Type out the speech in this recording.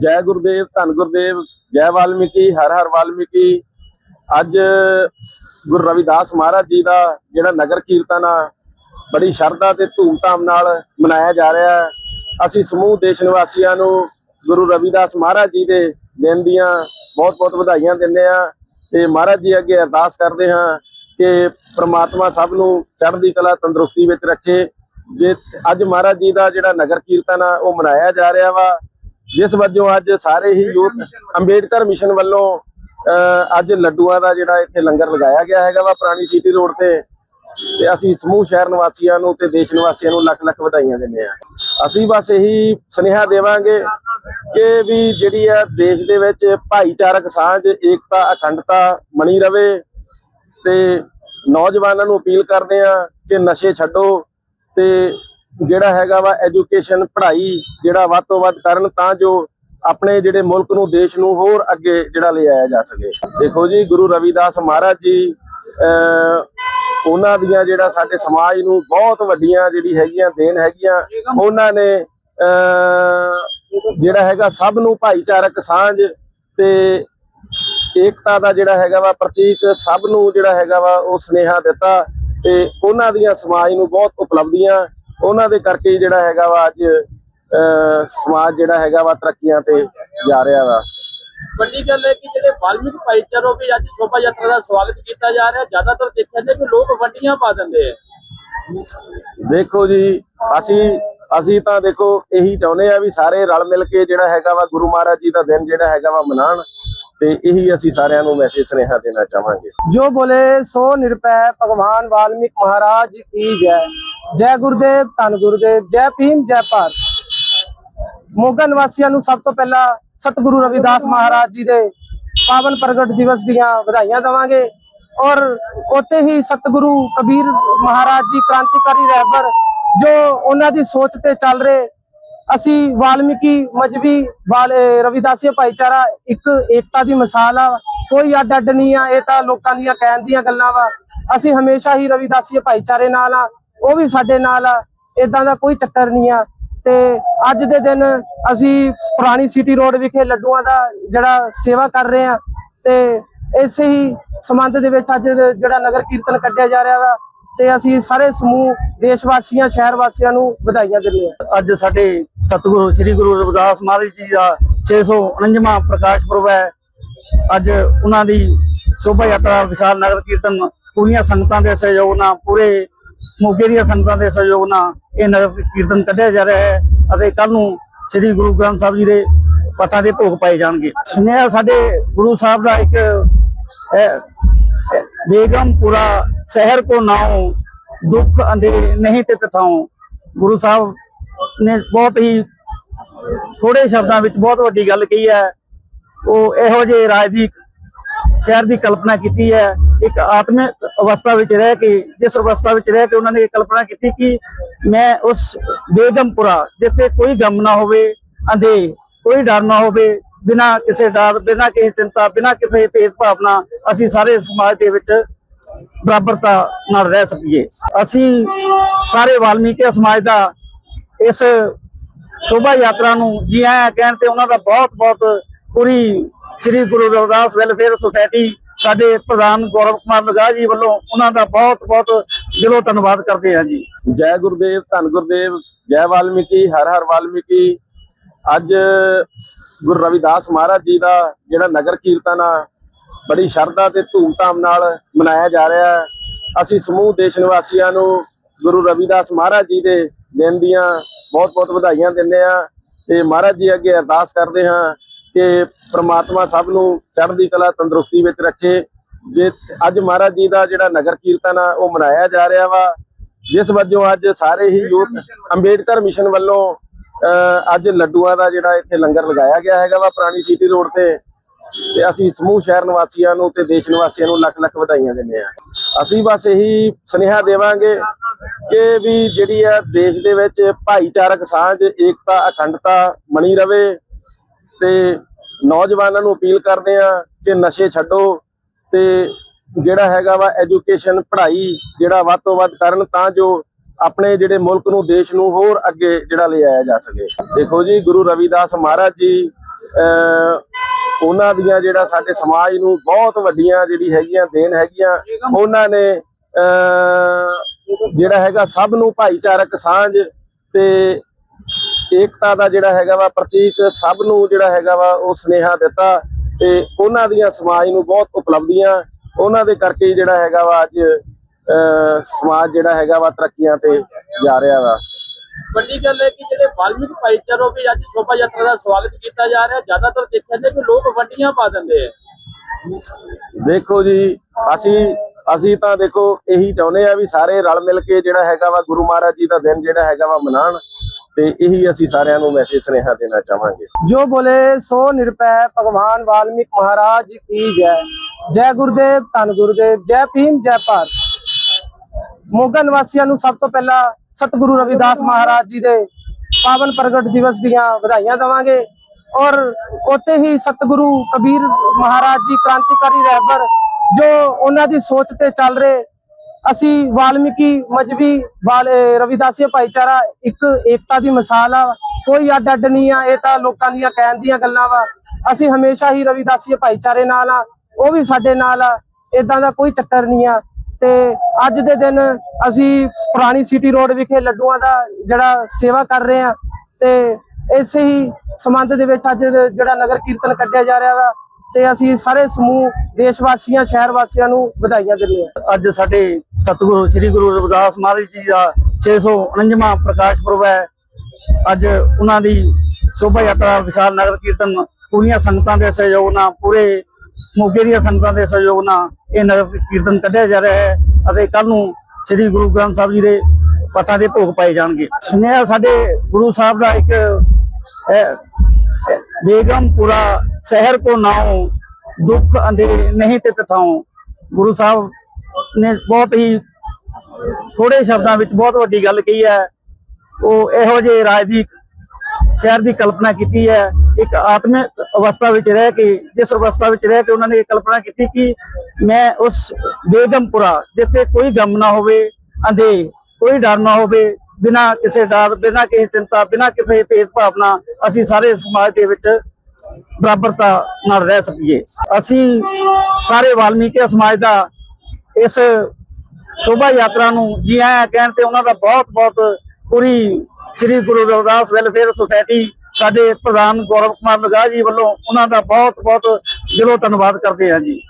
ਜੈ ਗੁਰਦੇਵ, ਧੰਨ ਗੁਰਦੇਵ, ਜੈ ਵਾਲਮੀਕੀ, ਹਰ ਹਰ ਵਾਲਮੀਕੀ। ਅੱਜ ਗੁਰੂ ਰਵਿਦਾਸ ਮਹਾਰਾਜ ਜੀ ਦਾ ਜਿਹੜਾ ਨਗਰ ਕੀਰਤਨ ਆ, ਬੜੀ ਸ਼ਰਧਾ ਤੇ ਧੂਮਧਾਮ ਨਾਲ ਮਨਾਇਆ ਜਾ ਰਿਹਾ ਹੈ। ਅਸੀਂ ਸਮੂਹ ਦੇਸ਼ ਨਿਵਾਸੀਆਂ ਨੂੰ ਗੁਰੂ ਰਵਿਦਾਸ ਮਹਾਰਾਜ ਜੀ ਦੇ ਦਿਨ ਦੀਆਂ ਬਹੁਤ-ਬਹੁਤ ਵਧਾਈਆਂ ਦਿੰਦੇ ਆ ਤੇ ਮਹਾਰਾਜ ਜੀ ਅੱਗੇ ਅਰਦਾਸ ਕਰਦੇ ਹਾਂ ਕਿ ਪ੍ਰਮਾਤਮਾ ਸਭ ਨੂੰ ਚੜ੍ਹਦੀ ਕਲਾ ਤੰਦਰੁਸਤੀ ਵਿੱਚ ਰੱਖੇ। ਜੇ ਅੱਜ ਮਹਾਰਾਜ ਜੀ ਦਾ ਜਿਹੜਾ ਨਗਰ ਕੀਰਤਨ ਆ, ਉਹ ਮਨਾਇਆ ਜਾ ਰਿਹਾ ਵਾ। ਜਿਸ ਵਜੋਂ ਅੱਜ ਸਾਰੇ ਹੀ ਯੂਥ ਅੰਬੇਡਕਰ ਮਿਸ਼ਨ ਵੱਲੋਂ ਅੱਜ ਲੱਡੂਆਂ ਦਾ ਜਿਹੜਾ ਇੱਥੇ ਲੰਗਰ ਲਗਾਇਆ ਗਿਆ ਹੈਗਾ ਵਾ ਪੁਰਾਣੀ ਸਿਟੀ ਰੋਡ ਤੇ ਤੇ ਅਸੀਂ ਸਮੂਹ ਸ਼ਹਿਰ ਨਿਵਾਸੀਆਂ ਨੂੰ ਤੇ ਦੇਸ਼ ਨਿਵਾਸੀਆਂ ਨੂੰ ਲੱਖ ਲੱਖ ਵਧਾਈਆਂ ਦਿੰਦੇ ਆ ਅਸੀਂ ਬਸ ਇਹੀ ਸੁਨੇਹਾ ਦੇਵਾਂਗੇ ਕਿ ਵੀ ਜਿਹੜੀ ਆ ਦੇਸ਼ ਦੇ ਵਿੱਚ ਭਾਈਚਾਰਕ ਸਾਂਝ, ਏਕਤਾ, ਅਖੰਡਤਾ ਬਣੀ ਰਵੇ ਤੇ ਨੌਜਵਾਨਾਂ ਨੂੰ ਅਪੀਲ ਕਰਦੇ ਆ ਕਿ ਨਸ਼ੇ ਛੱਡੋ ਤੇ ਜਿਹੜਾ ਹੈਗਾ ਵਾ ਐਜੂਕੇਸ਼ਨ ਪੜ੍ਹਾਈ ਜਿਹੜਾ ਵੱਧ ਤੋਂ ਵੱਧ ਕਰਨ ਤਾਂ ਜੋ ਆਪਣੇ ਜਿਹੜੇ ਮੁਲਕ ਨੂੰ, ਦੇਸ਼ ਨੂੰ ਹੋਰ ਅੱਗੇ ਜਿਹੜਾ ਲਿਆਇਆ ਜਾ ਸਕੇ। ਦੇਖੋ ਜੀ, ਗੁਰੂ ਰਵਿਦਾਸ ਮਹਾਰਾਜ ਜੀ, ਅਹ, ਉਹਨਾਂ ਦੀਆਂ ਜਿਹੜਾ ਸਾਡੇ ਸਮਾਜ ਨੂੰ ਬਹੁਤ ਵੱਡੀਆਂ ਜਿਹੜੀ ਹੈਗੀਆਂ ਦੇਣ ਹੈਗੀਆਂ, ਉਹਨਾਂ ਨੇ, ਅਹ, ਜਿਹੜਾ ਹੈਗਾ ਸਭ ਨੂੰ ਭਾਈਚਾਰਕ ਸਾਂਝ ਤੇ ਏਕਤਾ ਦਾ ਜਿਹੜਾ ਹੈਗਾ ਵਾ ਪ੍ਰਤੀਕ ਸਭ ਨੂੰ ਜਿਹੜਾ ਹੈਗਾ ਵਾ ਉਹ ਸੁਨੇਹਾ ਦਿੱਤਾ ਤੇ ਉਹਨਾਂ ਦੀਆਂ ਸਮਾਜ ਨੂੰ ਬਹੁਤ ਉਪਲਬਧੀਆਂ ਉਹਨਾਂ ਦੇ ਕਰਕੇ ਜਿਹੜਾ ਹੈਗਾ ਵਾ ਅੱਜ ਸਮਾਜ ਜਿਹੜਾ ਹੈਗਾ ਵਾ ਤਰੱਕੀਆਂ ਤੇ ਜਾ ਰਿਹਾ ਵਾ। ਵੱਡੀ ਗੱਲ ਹੈ ਕਿ ਜਿਹੜੇ ਵਾਲਮੀਕ ਭਾਈਚਾਰੋ ਵੀ ਅੱਜ ਸ਼ੋਭਾ ਯਾਤਰਾ ਦਾ ਸਵਾਗਤ ਕੀਤਾ ਜਾ ਰਿਹਾ ਜ਼ਿਆਦਾਤਰ ਦੇਖਿਆ ਜਾਂਦਾ ਕਿ ਲੋਕ ਵੱਡੀਆਂ ਪਾ ਦਿੰਦੇ ਆ। ਦੇਖੋ ਜੀ ਅਸੀਂ ਅਸੀਂ ਤਾਂ ਦੇਖੋ ਇਹੀ ਚਾਹੁੰਦੇ ਆ ਵੀ ਸਾਰੇ ਰਲ ਮਿਲ ਕੇ ਜਿਹੜਾ ਹੈਗਾ ਵਾ ਗੁਰੂ ਮਹਾਰਾਜ ਜੀ ਦਾ ਦਿਨ ਜਿਹੜਾ ਹੈਗਾ ਵਾ ਮਨਾਉਣ। ਤੇ ਇਹੀ ਅਸੀਂ ਸਾਰਿਆਂ ਨੂੰ ਮੈਸੇਜ ਸੁਨੇਹਾ ਦੇਣਾ ਚਾਹਾਂਗੇ। ਜੋ ਬੋਲੇ, ਸੋ ਨਿਰਪੈ ਭਗਵਾਨ ਵਾਲਮੀਕ ਮਹਾਰਾਜ ਕੀ ਜੈ। ਜੈ ਗੁਰਦੇਵ, ਧੰਨ ਗੁਰਦੇਵ, ਜੈ ਭੀਮ, ਜੈ ਭਾਰਤ। ਮੋਗਾ ਨਿਵਾਸੀਆਂ ਨੂੰ ਸਭ ਤੋਂ ਪਹਿਲਾਂ ਸਤਿਗੁਰੂ ਰਵਿਦਾਸ ਮਹਾਰਾਜ ਜੀ ਦੇ ਪਾਵਨ ਪ੍ਰਗਟ ਦਿਵਸ ਦੀਆਂ ਵਧਾਈਆਂ ਦਵਾਂਗੇ। ਔਰ ਉੱਥੇ ਹੀ ਸਤਿਗੁਰੂ ਕਬੀਰ ਮਹਾਰਾਜ ਜੀ ਕ੍ਰਾਂਤੀਕਾਰੀ ਰਹਿਬਰ, ਜੋ ਉਹਨਾਂ ਦੀ ਸੋਚ ਤੇ ਚੱਲ ਰਹੇ ਅਸੀਂ ਵਾਲਮੀਕੀ ਮਜਬੀ ਵਾਲ ਅਹ ਰਵਿਦਾਸੀਆ ਭਾਈਚਾਰਾ ਇੱਕ ਏਕਤਾ ਦੀ ਮਿਸਾਲ ਆ। ਕੋਈ ਅੱਡ ਅੱਡ ਨਹੀਂ ਆ, ਇਹ ਤਾਂ ਲੋਕਾਂ ਦੀਆਂ ਕਹਿਣ ਦੀਆਂ ਗੱਲਾਂ ਵਾ। ਅਸੀਂ ਹਮੇਸ਼ਾ ਹੀ ਰਵਿਦਾਸੀਆ ਭਾਈਚਾਰੇ ਨਾਲ ਆ, ਉਹ ਵੀ ਸਾਡੇ ਨਾਲ ਆ। ਇਦਾਂ ਦਾ ਕੋਈ ਚੱਕਰ ਨਹੀਂ ਆ। ਤੇ ਅੱਜ ਦੇ ਦਿਨ ਅਸੀਂ ਪੁਰਾਣੀ ਸਿਟੀ ਰੋਡ ਵਿਖੇ ਲੱਡੂਆਂ ਦਾ ਜਿਹੜਾ ਸੇਵਾ ਕਰ ਰਹੇ ਆ, ਤੇ ਇਸੇ ਹੀ ਸੰਬੰਧ ਦੇ ਵਿੱਚ ਅੱਜ ਜਿਹੜਾ ਨਗਰ ਕੀਰਤਨ ਕੱਢਿਆ ਜਾ ਰਿਹਾ ਵਾ, ਤੇ ਅਸੀਂ ਸਾਰੇ ਸਮੂਹ ਦੇਸ਼ ਵਾਸੀਆਂ ਸ਼ਹਿਰ ਵਾਸੀਆਂ ਨੂੰ ਵਧਾਈਆਂ ਦਿੰਦੇ ਆ। ਅੱਜ ਸਾਡੇ ਸਤਿਗੁਰੂ ਸ੍ਰੀ ਗੁਰੂ ਰਵਿਦਾਸ ਮਹਾਰਾਜ ਜੀ ਦਾ 649ਵਾਂ ਪ੍ਰਕਾਸ਼ ਪੁਰਬ ਹੈ। ਅੱਜ ਉਹਨਾਂ ਦੀ ਸ਼ੋਭਾ ਯਾਤਰਾ ਵਿਸ਼ਾਲ ਨਗਰ ਕੀਰਤਨ ਪੂਰੀਆਂ ਸੰਗਤਾਂ ਦੇ ਸਹਿਯੋਗ ਨਾਲ ਪੂਰੇ ਮੋਗੇ ਦੀਆਂ ਸੰਗਤਾਂ ਦੇ ਸਹਿਯੋਗ ਨਾਲ ਇਹ ਨਗਰ ਕੀਰਤਨ ਕੱਢਿਆ ਜਾ ਰਿਹਾ ਹੈ ਅਤੇ ਕੱਲ ਨੂੰ ਸ੍ਰੀ ਗੁਰੂ ਗ੍ਰੰਥ ਸਾਹਿਬ ਜੀ ਦੇ ਪਤਾਂ ਦੇ ਭੋਗ ਪਾਏ ਜਾਣਗੇ। ਸੁਨੇਹਾ ਸਾਡੇ ਗੁਰੂ ਸਾਹਿਬ ਦਾ ਇੱਕ ਅਹ, ਬੇਗਮਪੁਰਾ ਸ਼ਹਿਰ ਕੋ ਨਾਉ ਦੁੱਖ ਅੰਧੇ ਨਹੀਂ ਤੇ ਤਥਾਉ ਗੁਰੂ ਸਾਹਿਬ ਨੇ ਬਹੁਤ ਹੀ ਥੋੜੇ ਸ਼ਬਦਾਂ ਵਿੱਚ ਬਹੁਤ ਵੱਡੀ ਗੱਲ ਕਹੀ ਹੈ। ਉਹ ਇਹੋ ਜਿਹੇ ਰਾਜ ਦੀ, ਸ਼ਹਿਰ ਦੀ ਕਲਪਨਾ ਕੀਤੀ ਹੈ। ਇੱਕ ਆਤਮਿਕ ਅਵਸਥਾ ਵਿੱਚ ਰਹਿ ਕੇ, ਜਿਸ ਅਵਸਥਾ ਵਿੱਚ ਰਹਿ ਕੇ ਉਹਨਾਂ ਨੇ ਇਹ ਕਲਪਨਾ ਕੀਤੀ ਕਿ ਮੈਂ ਉਸ ਬੇਗਮਪੁਰਾ, ਜਿੱਥੇ ਕੋਈ ਗਮ ਨਾ ਹੋਵੇ, ਅੰਧੇ, ਕੋਈ ਡਰ ਨਾ ਹੋਵੇ, ਬਿਨਾਂ ਕਿਸੇ ਡਰ, ਬਿਨਾਂ ਕਿਸੇ ਚਿੰਤਾ, ਬਿਨਾਂ ਕਿਸੇ ਭੇਦ ਭਾਵਨਾ ਅਸੀਂ ਸਾਰੇ ਸਮਾਜ ਦੇ ਵਿੱਚ ਬਰਾਬਰਤਾ ਨਾਲ ਰਹਿ ਸਕੀਏ। ਅਸੀਂ ਸਾਰੇ ਵਾਲਮੀਕੀ ਸਮਾਜ ਦਾ ਇਸ ਸ਼ੋਭਾ ਯਾਤਰਾ ਨੂੰ ਜੀ ਆਇਆਂ ਕਹਿਣ ਤੇ ਉਹਨਾਂ ਦਾ ਬਹੁਤ ਬਹੁਤ ਪੂਰੀ ਸ੍ਰੀ ਗੁਰੂ ਰਵਿਦਾਸ ਵੈਲਫੇਅਰ ਸੁਸਾਇਟੀ ਸਾਡੇ ਪ੍ਰਧਾਨ ਗੌਰਵ ਕੁਮਾਰ ਲਗਾ ਜੀ ਵੱਲੋਂ ਉਹਨਾਂ ਦਾ ਬਹੁਤ ਬਹੁਤ ਦਿਲੋਂ ਧੰਨਵਾਦ ਕਰਦੇ ਹਾਂ ਜੀ। ਜੈ ਗੁਰਦੇਵ, ਧੰਨ ਗੁਰਦੇਵ, ਜੈ ਵਾਲਮੀਕੀ, ਹਰ ਹਰ ਵਾਲਮੀਕੀ। ਅੱਜ ਗੁਰੂ ਰਵਿਦਾਸ ਮਹਾਰਾਜ ਜੀ ਦਾ ਜਿਹੜਾ ਨਗਰ ਕੀਰਤਨ ਆ, ਬੜੀ ਸ਼ਰਧਾ ਤੇ ਧੂਮਧਾਮ ਨਾਲ ਮਨਾਇਆ ਜਾ ਰਿਹਾ ਹੈ। ਅਸੀਂ ਸਮੂਹ ਦੇਸ਼ ਨਿਵਾਸੀਆਂ ਨੂੰ ਗੁਰੂ ਰਵਿਦਾਸ ਮਹਾਰਾਜ ਜੀ ਦੇ ਦਿਨ ਦੀਆਂ ਬਹੁਤ-ਬਹੁਤ ਵਧਾਈਆਂ ਦਿੰਦੇ ਆ ਤੇ ਮਹਾਰਾਜ ਜੀ ਅੱਗੇ ਅਰਦਾਸ ਕਰਦੇ ਹਾਂ ਕਿ ਪ੍ਰਮਾਤਮਾ ਸਭ ਨੂੰ ਚੜ੍ਹਦੀ ਕਲਾ ਤੰਦਰੁਸਤੀ ਵਿੱਚ ਰੱਖੇ। ਜੇ ਅੱਜ ਮਹਾਰਾਜ ਜੀ ਦਾ ਜਿਹੜਾ ਨਗਰ ਕੀਰਤਨ ਆ, ਉਹ ਮਨਾਇਆ ਜਾ ਰਿਹਾ ਵਾ, ਜਿਸ ਵਜੋਂ ਅੱਜ ਸਾਰੇ ਹੀ ਯੂਥ ਅੰਬੇਡਕਰ ਮਿਸ਼ਨ ਵੱਲੋਂ ਅੱਜ ਲੱਡੂਆਂ ਦਾ ਜਿਹੜਾ ਇੱਥੇ ਲੰਗਰ ਲਗਾਇਆ ਗਿਆ ਹੈਗਾ ਵਾ ਪੁਰਾਣੀ ਸਿਟੀ ਰੋਡ ਤੇ। ਤੇ ਅਸੀਂ ਸਮੂਹ ਸ਼ਹਿਰ ਨਿਵਾਸੀਆਂ ਨੂੰ ਤੇ ਦੇਸ਼ ਨਿਵਾਸੀਆਂ ਨੂੰ ਲੱਖ ਲੱਖ ਵਧਾਈਆਂ ਦਿੰਦੇ ਆ ਅਸੀਂ ਬਸ ਇਹੀ ਸੁਨੇਹਾ ਦੇਵਾਂਗੇ ਕਿ ਵੀ ਜਿਹੜੀ ਆ ਦੇਸ਼ ਦੇ ਵਿੱਚ ਭਾਈਚਾਰਕ ਸਾਂਝ, ਏਕਤਾ, ਅਖੰਡਤਾ ਬਣੀ ਰਵੇ ਤੇ ਨੌਜਵਾਨਾਂ ਨੂੰ ਅਪੀਲ ਕਰਦੇ ਆ ਕਿ ਨਸ਼ੇ ਛੱਡੋ ਤੇ ਜਿਹੜਾ ਹੈਗਾ ਵਾ ਐਜੂਕੇਸ਼ਨ, ਪੜ੍ਹਾਈ ਜਿਹੜਾ ਵੱਧ ਤੋਂ ਵੱਧ ਕਰਨ ਤਾਂ ਜੋ ਆਪਣੇ ਜਿਹੜੇ ਮੁਲਕ ਨੂੰ, ਦੇਸ਼ ਨੂੰ ਹੋਰ ਅੱਗੇ ਜਿਹੜਾ ਲਿਆਇਆ ਜਾ ਸਕੇ। ਦੇਖੋ ਜੀ, ਗੁਰੂ ਰਵਿਦਾਸ ਮਹਾਰਾਜ ਜੀ, ਅਹ ਉਹਨਾਂ ਦੀਆਂ ਜਿਹੜਾ ਸਾਡੇ ਸਮਾਜ ਨੂੰ ਬਹੁਤ ਵੱਡੀਆਂ ਜਿਹੜੀ ਹੈਗੀਆਂ ਦੇਣ ਹੈਗੀਆਂ, ਉਹਨਾਂ ਨੇ, ਅਹ, ਜਿਹੜਾ ਹੈਗਾ ਸਭ ਨੂੰ ਭਾਈਚਾਰਕ ਸਾਂਝ ਤੇ ਏਕਤਾ ਦਾ ਜਿਹੜਾ ਹੈਗਾ ਵਾ ਪ੍ਰਤੀਕ ਸਭ ਨੂੰ ਜਿਹੜਾ ਹੈਗਾ ਵਾ ਉਹ ਸੁਨੇਹਾ ਦਿੱਤਾ ਤੇ ਉਹਨਾਂ ਦੀਆਂ ਸਮਾਜ ਨੂੰ ਬਹੁਤ ਉਪਲਬਧੀਆਂ, ਉਹਨਾਂ ਦੇ ਕਰਕੇ ਜਿਹੜਾ ਹੈਗਾ ਵਾ ਅੱਜ, ਅਹ, ਸਮਾਜ ਜਿਹੜਾ ਹੈਗਾ ਵਾ ਤਰੱਕੀਆਂ ਤੇ ਜਾ ਰਿਹਾ ਵਾ। ਵੱਡੀ ਗੱਲ ਹੈ ਕਿ ਜਿਹੜੇ ਵਾਲਮੀਕ ਭਾਈਚਾਰੋ ਵੀ ਅੱਜ ਸ਼ੋਭਾ ਯਾਤਰਾ ਦਾ ਸਵਾਗਤ ਕੀਤਾ ਜਾ ਰਿਹਾ। ਜ਼ਿਆਦਾਤਰ ਦੇਖਿਆ ਜਾਂਦਾ ਕਿ ਲੋਕ ਵੱਡੀਆਂ ਪਾ ਦਿੰਦੇ ਆ। ਦੇਖੋ ਜੀ ਅਸੀਂ ਅਸੀਂ ਤਾਂ ਦੇਖੋ ਇਹੀ ਚਾਹੁੰਦੇ ਆ ਵੀ ਸਾਰੇ ਰਲ ਮਿਲ ਕੇ ਜਿਹੜਾ ਹੈਗਾ ਵਾ ਗੁਰੂ ਮਹਾਰਾਜ ਜੀ ਦਾ ਦਿਨ ਜਿਹੜਾ ਹੈਗਾ ਵਾ ਮਨਾਣ ਤੇ ਇਹੀ ਅਸੀਂ ਸਾਰਿਆਂ ਨੂੰ ਮੈਸੇਜ ਸੁਨੇਹਾ ਦੇਣਾ ਚਾਹਾਂਗੇ। ਜੋ ਬੋਲੇ ਸੋ ਨਿਰਪੈ ਭਗਵਾਨ ਵਾਲਮੀਕ ਮਹਾਰਾਜ ਕੀ ਜੈ। ਜੈ ਗੁਰਦੇਵ ਧੰਨ ਗੁਰਦੇਵ ਜੈ ਭੀਮ ਜੈ ਭਾਰਤ। ਮੋਗਨ ਵਾਸੀਆਂ ਨੂੰ ਸਭ ਤੋਂ ਪਹਿਲਾਂ ਸਤਿਗੁਰੂ ਰਵਿਦਾਸ ਮਹਾਰਾਜ ਜੀ ਦੇ ਪਾਵਨ ਪ੍ਰਗਟ ਦਿਵਸ ਦੀਆਂ ਵਧਾਈਆਂ ਦਵਾਂਗੇ। ਔਰ ਉੱਥੇ ਹੀ ਸਤਿਗੁਰੂ ਕਬੀਰ ਮਹਾਰਾਜ ਜੀ ਕ੍ਰਾਂਤੀਕਾਰੀ ਰਹਿਬਰ ਜੋ ਉਹਨਾਂ ਦੀ ਸੋਚ ਤੇ ਚੱਲ ਰਹੇ, ਅਸੀਂ ਵਾਲਮੀਕੀ ਮਜਬੀ ਵਾਲ ਅਹ ਰਵਿਦਾਸੀਆ ਭਾਈਚਾਰਾ ਇੱਕ ਏਕਤਾ ਦੀ ਮਿਸਾਲ ਆ। ਕੋਈ ਅੱਡ ਅੱਡ ਨਹੀਂ ਆ, ਇਹ ਤਾਂ ਲੋਕਾਂ ਦੀਆਂ ਕਹਿਣ ਦੀਆਂ ਗੱਲਾਂ ਵਾ। ਅਸੀਂ ਹਮੇਸ਼ਾ ਹੀ ਰਵਿਦਾਸੀਆ ਭਾਈਚਾਰੇ ਨਾਲ ਆ, ਉਹ ਵੀ ਸਾਡੇ ਨਾਲ ਆ। ਇਦਾਂ ਦਾ ਕੋਈ ਚੱਕਰ ਨਹੀਂ ਆ। ਤੇ ਅੱਜ ਦੇ ਦਿਨ ਅਸੀਂ ਪੁਰਾਣੀ ਸਿਟੀ ਰੋਡ ਵਿਖੇ ਲੱਡੂਆਂ ਦਾ ਜਿਹੜਾ ਸੇਵਾ ਕਰ ਰਹੇ ਆ ਤੇ ਇਸੇ ਹੀ ਸੰਬੰਧ ਦੇ ਵਿੱਚ ਅੱਜ ਜਿਹੜਾ ਨਗਰ ਕੀਰਤਨ ਕੱਢਿਆ ਜਾ ਰਿਹਾ ਵਾ ਤੇ ਅਸੀਂ ਸਾਰੇ ਸਮੂਹ ਦੇਸ਼ ਵਾਸੀਆਂ ਸ਼ਹਿਰ ਵਾਸੀਆਂ ਨੂੰ ਵਧਾਈਆਂ ਦਿੰਦੇ ਹਾਂ। ਅੱਜ ਸਾਡੇ ਸਤਿਗੁਰੂ, ਸ੍ਰੀ ਗੁਰੂ ਰਵਿਦਾਸ ਮਹਾਰਾਜ ਜੀ ਦਾ 649ਵਾਂ ਪ੍ਰਕਾਸ਼ ਪੁਰਬ ਹੈ। ਅੱਜ ਉਹਨਾਂ ਦੀ ਸ਼ੋਭਾ ਯਾਤਰਾ, ਵਿਸ਼ਾਲ ਨਗਰ ਕੀਰਤਨ, ਪੂਰੀਆਂ ਸੰਗਤਾਂ ਦੇ ਸਹਿਯੋਗ ਨਾਲ ਪੂਰੇ ਮੋਗੇ ਦੀਆਂ ਸੰਗਤਾਂ ਦੇ ਸਹਿਯੋਗ ਨਾਲ ਇਹ ਨਗਰ ਕੀਰਤਨ ਕੱਢਿਆ ਜਾ ਰਿਹਾ ਹੈ ਅਤੇ ਕੱਲ ਨੂੰ ਸ੍ਰੀ ਗੁਰੂ ਗ੍ਰੰਥ ਸਾਹਿਬ ਜੀ ਦੇ ਪਤਾਂ ਦੇ ਭੋਗ ਪਾਏ ਜਾਣਗੇ। ਸੁਨੇਹਾ ਸਾਡੇ ਗੁਰੂ ਸਾਹਿਬ ਦਾ ਇੱਕ ਬੇਗਮਪੁਰਾ ਸ਼ਹਿਰ ਕੋ ਨਾਉ ਦੁੱਖ ਅੰਧੇ ਨਹੀਂ ਤੇ ਤਥਾਉ ਗੁਰੂ ਸਾਹਿਬ ਨੇ ਬਹੁਤ ਹੀ ਥੋੜੇ ਸ਼ਬਦਾਂ ਵਿੱਚ ਬਹੁਤ ਵੱਡੀ ਗੱਲ ਕਹੀ ਹੈ। ਉਹ ਇਹੋ ਜਿਹੇ ਰਾਜ ਸ਼ਹਿਰ ਦੀ ਕਲਪਨਾ ਕੀਤੀ ਹੈ, ਇੱਕ ਆਤਮਿਕ ਅਵਸਥਾ ਵਿੱਚ ਰਹਿ ਕੇ, ਜਿਸ ਅਵਸਥਾ ਵਿੱਚ ਰਹਿ ਕੇ ਉਹਨਾਂ ਨੇ ਇਹ ਕਲਪਨਾ ਕੀਤੀ ਕਿ ਮੈਂ ਉਸ ਬੇਗਮਪੁਰਾ, ਜਿੱਥੇ ਕੋਈ ਗਮ ਨਾ ਹੋਵੇ, ਅੰਧੇ, ਕੋਈ ਡਰ ਨਾ ਹੋਵੇ, ਬਿਨਾ ਕਿਸੇ ਡਰ, ਬਿਨਾ ਕਿਸੇ ਚਿੰਤਾ, ਬਿਨਾ ਕਿਸੇ ਭੇਦ ਭਾਵਨਾ ਅਸੀਂ ਸਾਰੇ ਸਮਾਜ ਦੇ ਵਿੱਚ ਬਰਾਬਰਤਾ ਨਾਲ ਰਹਿ ਸਕੀਏ। ਅਸੀਂ ਸਾਰੇ ਵਾਲਮੀਕੀ ਸਮਾਜ ਦਾ ਇਸ ਸ਼ੋਭਾ ਯਾਤਰਾ ਨੂੰ ਜੀ ਆਇਆਂ ਕਹਿਣ ਤੇ ਉਹਨਾਂ ਦਾ ਬਹੁਤ ਬਹੁਤ ਪੂਰੀ ਸ੍ਰੀ ਗੁਰੂ ਰਵਿਦਾਸ ਵੈਲਫੇਅਰ ਸੁਸਾਇਟੀ ਸਾਡੇ ਪ੍ਰਧਾਨ ਗੌਰਵ ਕੁਮਾਰ ਲਗਾ ਜੀ ਵੱਲੋਂ ਉਹਨਾਂ ਦਾ ਬਹੁਤ ਬਹੁਤ ਦਿਲੋਂ ਧੰਨਵਾਦ ਕਰਦੇ ਹਾਂ ਜੀ।